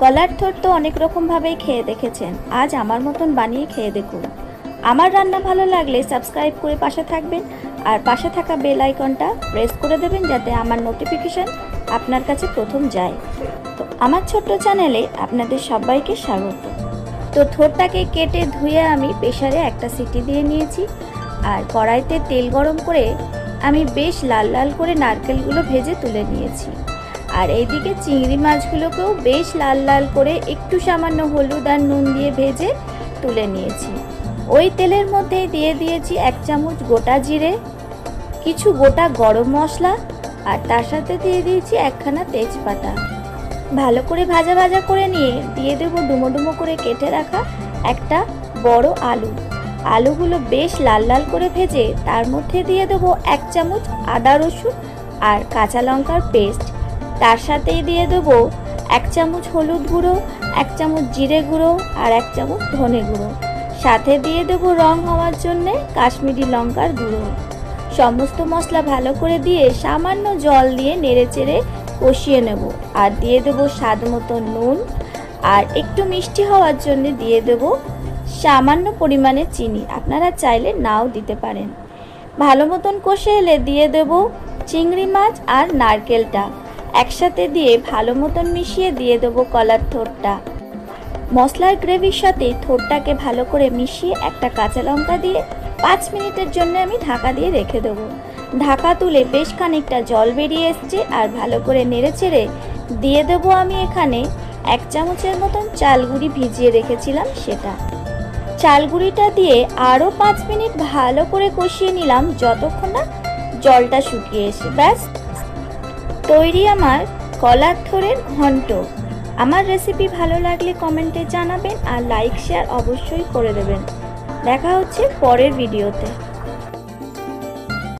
কলার থোর তো অনেক রকমভাবেই খেয়ে দেখেছেন। আজ আমার মতন বানিয়ে খেয়ে দেখুন। আমার রান্না ভালো লাগলে সাবস্ক্রাইব করে পাশে থাকবেন আর পাশে থাকা বেল আইকনটা প্রেস করে দেবেন যাতে আমার নোটিফিকেশন আপনার কাছে প্রথম যায়। তো আমার ছোট্ট চ্যানেলে আপনাদের সবাইকে স্বাগত। তো থোরটাকে কেটে ধুয়ে আমি প্রেশারে একটা সিটি দিয়ে নিয়েছি আর কড়াইতে তেল গরম করে আমি বেশ লাল লাল করে নারকেলগুলো ভেজে তুলে নিয়েছি। আর এইদিকে চিংড়ি মাছগুলোকেও বেশ লাল লাল করে একটু সামান্য হলুদ আর নুন দিয়ে ভেজে তুলে নিয়েছি। ওই তেলের মধ্যেই দিয়ে দিয়েছি এক চামচ গোটা জিরে, কিছু গোটা গরম মশলা আর তার সাথে দিয়ে দিয়েছি একখানা তেজপাতা। ভালো করে ভাজা ভাজা করে নিয়ে দিয়ে দেবো ডুমো ডুমো করে কেটে রাখা একটা বড় আলু। আলুগুলো বেশ লাল লাল করে ভেজে তার মধ্যে দিয়ে দেবো এক চামচ আদা রসুন আর কাঁচা লঙ্কার পেস্ট। তার সাথেই দিয়ে দেবো এক চামচ হলুদ গুঁড়ো, এক চামচ জিরে গুঁড়ো আর এক চামচ ধনে গুঁড়ো। সাথে দিয়ে দেবো রং হওয়ার জন্যে কাশ্মীরি লঙ্কার গুঁড়ো। সমস্ত মশলা ভালো করে দিয়ে সামান্য জল দিয়ে নেড়ে চেড়ে কষিয়ে নেব। আর দিয়ে দেবো স্বাদ মতো নুন। আর একটু মিষ্টি হওয়ার জন্য দিয়ে দেবো সামান্য পরিমাণে চিনি। আপনারা চাইলে নাও দিতে পারেন। ভালো মতন কষে এলে দিয়ে দেব চিংড়ি মাছ আর নারকেলটা। একসাথে দিয়ে ভালো মতন মিশিয়ে দিয়ে দেবো কলার থোরটা মশলার গ্রেভির সাথে থোরটাকে ভালো করে মিশিয়ে একটা কাঁচা লঙ্কা দিয়ে পাঁচ মিনিটের জন্য আমি ঢাকা দিয়ে রেখে দেবো। ঢাকা তুলে বেশ খানিকটা জল বেরিয়ে এসছে আর ভালো করে নেড়ে চেড়ে দিয়ে দেবো আমি এখানে এক চামচের মতন চালগুড়ি ভিজিয়ে রেখেছিলাম সেটা। চালগুড়িটা দিয়ে আরও পাঁচ মিনিট ভালো করে কষিয়ে নিলাম যতক্ষণ না জলটা শুকিয়ে এসে। ব্যাস তৈরি আমার কলার থোরের ঘন্ট। আমার রেসিপি ভালো লাগলে কমেন্টে জানাবেন আর লাইক শেয়ার অবশ্যই করে দেবেন। দেখা হচ্ছে পরের ভিডিওতে